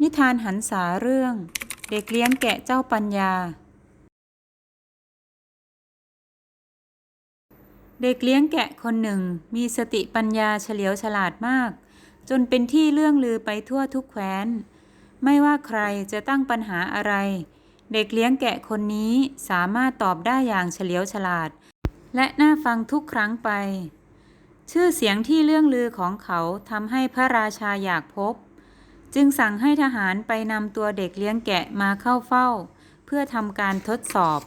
นิทานหันษาเรื่อง เด็กเลี้ยงแกะเจ้าปัญญา เด็กเลี้ยงแกะคนหนึ่งมีสติปัญญาเฉลียวฉลาดมาก จนเป็นที่เรื่องลือไปทั่วทุกแคว้น ไม่ว่าใครจะตั้งปัญหาอะไร เด็กเลี้ยงแกะคนนี้สามารถตอบได้อย่างเฉลียวฉลาด และน่าฟังทุกครั้งไป ชื่อเสียงที่เรื่องลือของเขาทำให้พระราชาอยากพบ จึงสั่งให้ทหารไปนำตัวเด็กเลี้ยงแกะมาเข้าเฝ้า เพื่อทำการทดสอบ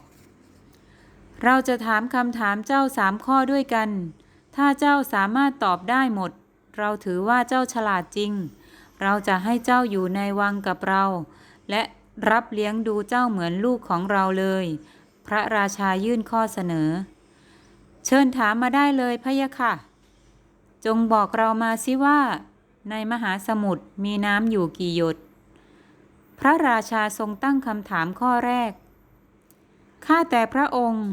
เราจะถามคำถามเจ้าสามข้อด้วยกัน ถ้าเจ้าสามารถตอบได้หมด เราถือว่าเจ้าฉลาดจริง เราจะให้เจ้าอยู่ในวังกับเรา และรับเลี้ยงดูเจ้าเหมือนลูกของเราเลย พระราชายื่นข้อเสนอ เชิญถามมาได้เลยพะยะค่ะ จงบอกเรามาสิว่า ในมหาสมุทรมีน้ำอยู่กี่หยด พระราชาทรงตั้งคำถามข้อแรก ข้าแต่พระองค์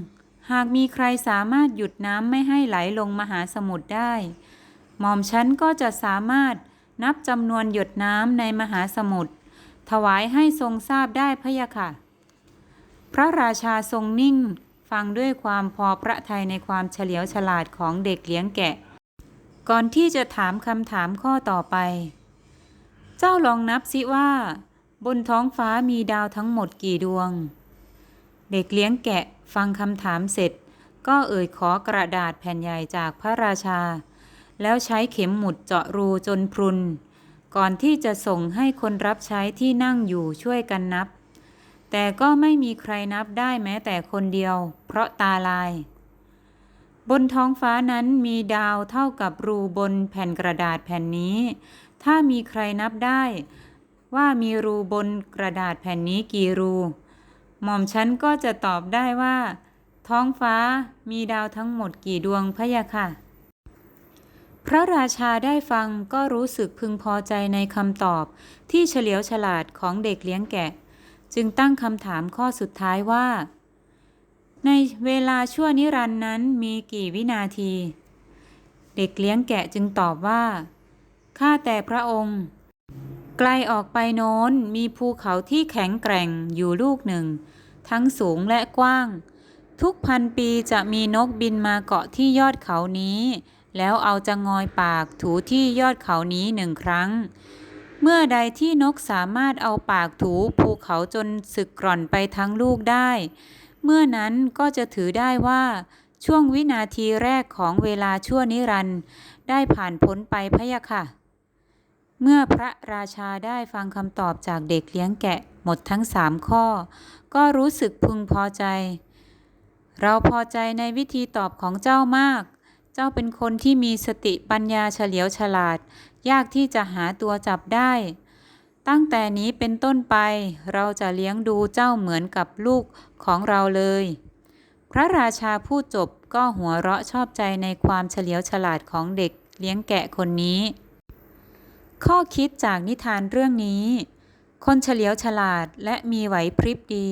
หากมีใครสามารถหยุดน้ำไม่ให้ไหลลงมหาสมุทรได้ หม่อมฉันก็จะสามารถนับจำนวนหยดน้ำในมหาสมุทรถวายให้ทรงทราบได้พะยะค่ะ พระราชาทรงนิ่ง ฟังด้วยความพอพระทัยในความเฉลียวฉลาดของเด็กเลี้ยงแกะ ก่อนที่จะถามคำถามข้อต่อไป เจ้าลองนับสิว่า บนท้องฟ้ามีดาวทั้งหมดกี่ดวง เด็กเลี้ยงแกะฟังคำถามเสร็จ ก็เอ่ยขอกระดาษแผ่นใหญ่จากพระราชา แล้วใช้เข็มหมุดเจาะรูจนพรุน ก่อนที่จะส่งให้คนรับใช้ที่นั่งอยู่ช่วยกันนับ แต่ก็ไม่มีใครนับได้แม้แต่คนเดียว เพราะตาลาย บนท้องฟ้านั้นมีดาวเท่ากับรูบนแผ่นกระดาษแผ่นนี้ ถ้ามีใครนับได้ ว่ามีรูบนกระดาษแผ่นนี้กี่รู หม่อมฉันก็จะตอบได้ว่า ท้องฟ้ามีดาวทั้งหมดกี่ดวงพะยะค่ะ พระราชาได้ฟังก็รู้สึกพึงพอใจในคำตอบที่เฉลียวฉลาดของเด็กเลี้ยงแกะ จึงตั้งคำถามข้อสุดท้ายว่า ในเวลาชั่วนิรันดร์นั้นมีกี่วินาที เด็กเลี้ยงแกะจึงตอบว่า ข้าแต่พระองค์ ไกลออกไปโน้นมีภูเขาที่แข็งแกร่งอยู่ลูกหนึ่ง ทั้งสูงและกว้าง ทุกพันปีจะมีนกบินมาเกาะที่ยอดเขานี้ แล้วเอาจะงอยปากถูที่ยอดเขานี้หนึ่งครั้ง เมื่อใดที่นกสามารถเอาปากถูภูเขาจนสึกกร่อนไปทั้งลูกได้ เมื่อนั้นก็จะถือได้ว่าช่วงวินาทีแรกของเวลาชั่วนิรันด์ได้ผ่านพ้นไปพะยะค่ะ เมื่อพระราชาได้ฟังคำตอบจากเด็กเลี้ยงแกะหมดทั้งสามข้อ ก็รู้สึกพึงพอใจ เราพอใจในวิธีตอบของเจ้ามาก เจ้าเป็นคนที่มีสติปัญญาเฉลียวฉลาด ยากที่จะหาตัวจับได้ ตั้งแต่นี้เป็นต้นไปเราจะเลี้ยงดูเจ้าเหมือนกับลูกของเราเลย พระราชาพูดจบก็หัวเราะชอบใจในความเฉลียวฉลาดของเด็กเลี้ยงแกะคนนี้ ข้อคิดจากนิทานเรื่องนี้ คนเฉลียวฉลาดและมีไหวพริบดี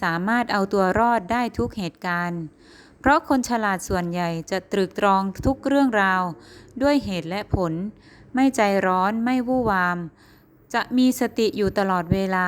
สามารถเอาตัวรอดได้ทุกเหตุการณ์ เพราะคนฉลาดส่วนใหญ่จะตรึกตรองทุกเรื่องราว ด้วยเหตุและผล ไม่ใจร้อนไม่วู่วาม จะมีสติอยู่ตลอดเวลา